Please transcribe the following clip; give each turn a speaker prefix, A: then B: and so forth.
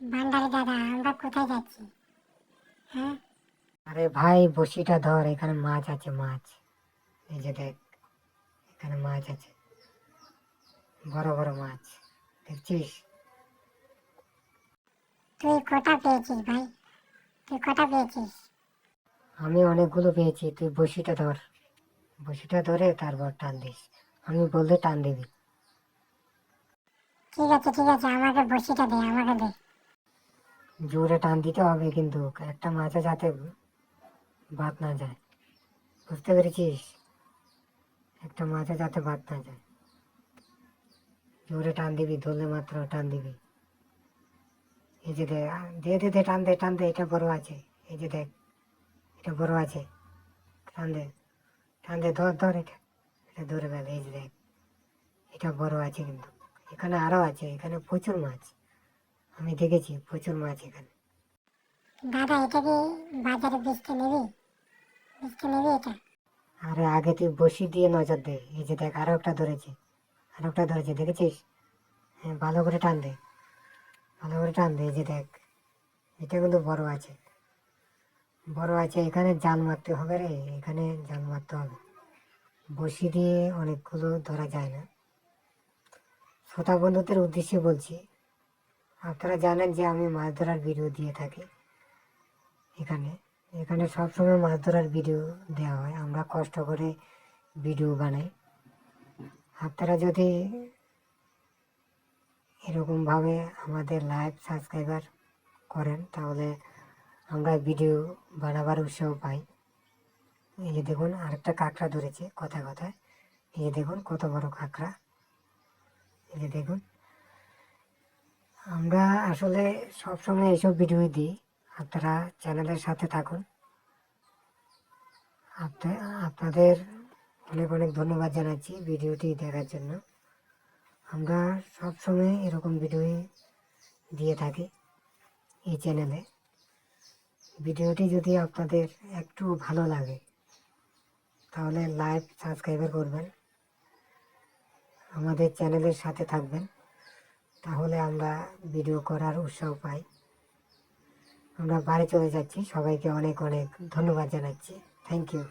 A: ভান্ডারি দাদা আমরা কোথায় যাচ্ছি? হ্যাঁ?
B: আরে ভাই বসিটা ধর এখানে মাছ আছে মাছ। এই যে দেখ এখানে মাছ আছে। বড় বড় মাছ দেখছিস?
A: তুই কটা পেয়েছিস ভাই? তুই কটা পেয়েছিস?
B: আমি অনেকগুলো পেয়েছি তুই বসিটা ধর। বসিটা ধরে তারপর টান দিস। আমি বললে টান দিবি।
A: ঠিক আছে ঠিক আছে আমাকে বসিটা দে আমাকে দে।
B: জোরে টান দিতে হবে কিন্তু একটা মাছে যাতে বাদ না যায়। বুঝতে পেরেছিস? একটা মাছে যাতে বাদ না যায়। জোরে টান দিবি, ধরলে মাত্র টান দিবি। এই যে দেখ দে দে দে, টান দে টান দে, এটা বড় আছে। এই যে দেখ, এটা বড় আছে। টান দে টান দে, ধর ধর এটা। এটা ধরে ফেল, এই যে দেখ, এটা বড় আছে কিন্তু। এখানে আরও আছে, এখানে প্রচুর মাছ। আমি দেখেছি প্রচুর মাছ এখানে।
A: দাদা এটা কি বাজারে বেচতে নেবি? বেচতে নেবি এটা?
B: আরে আগে তুই বসি দিয়ে নজর দে। এই যে দেখ আরও একটা ধরেছে। আরও একটা ধরেছে দেখেছিস? হ্যাঁ ভালো করে টান দে। ভালো করে টান দে এই যে দেখ। এটা কিন্তু বড় আছে। বড় আছে এখানে জাল মারতে হবে রে। এখানে জাল মারতে হবে। বসি দিয়ে অনেকগুলো ধরা যায় না। শ্রোতা বন্ধুদের উদ্দেশ্যে বলছি আপনারা জানেন যে আমি মাছ ধরার ভিডিও দিয়ে থাকি। এখানে এখানে সবসময় মাছ ধরার ভিডিও দেওয়া হয়। আমরা কষ্ট করে ভিডিও বানাই। আপনারা যদি এরকমভাবে আমাদের লাইভ সাবস্ক্রাইবার করেন, তাহলে আমরা ভিডিও বানাবার উৎসাহ পাই। এই যে দেখুন, আরেকটা কাঁকড়া ধরেছে কথা কথায়। এই যে দেখুন, কত বড় কাঁকড়া। এই যে দেখুন আমরা আসলে সবসময় এইসব ভিডিও দিই। আপনারা চ্যানেলের সাথে থাকুন। আপনা- আপনাদের অনেক অনেক ধন্যবাদ জানাচ্ছি ভিডিওটি দেখার জন্য। আমরা সবসময় এরকম ভিডিও দিয়ে থাকি এই চ্যানেলে। ভিডিওটি যদি আপনাদের একটু ভালো লাগে, তাহলে লাইভ সাবস্ক্রাইবার করবেন। আমাদের চ্যানেলের সাথে থাকবেন। তাহলে আমরা ভিডিও করার উৎসাহ পাই। আমরা বাড়ি চলে যাচ্ছি। সবাইকে অনেক অনেক ধন্যবাদ জানাচ্ছি। Thank you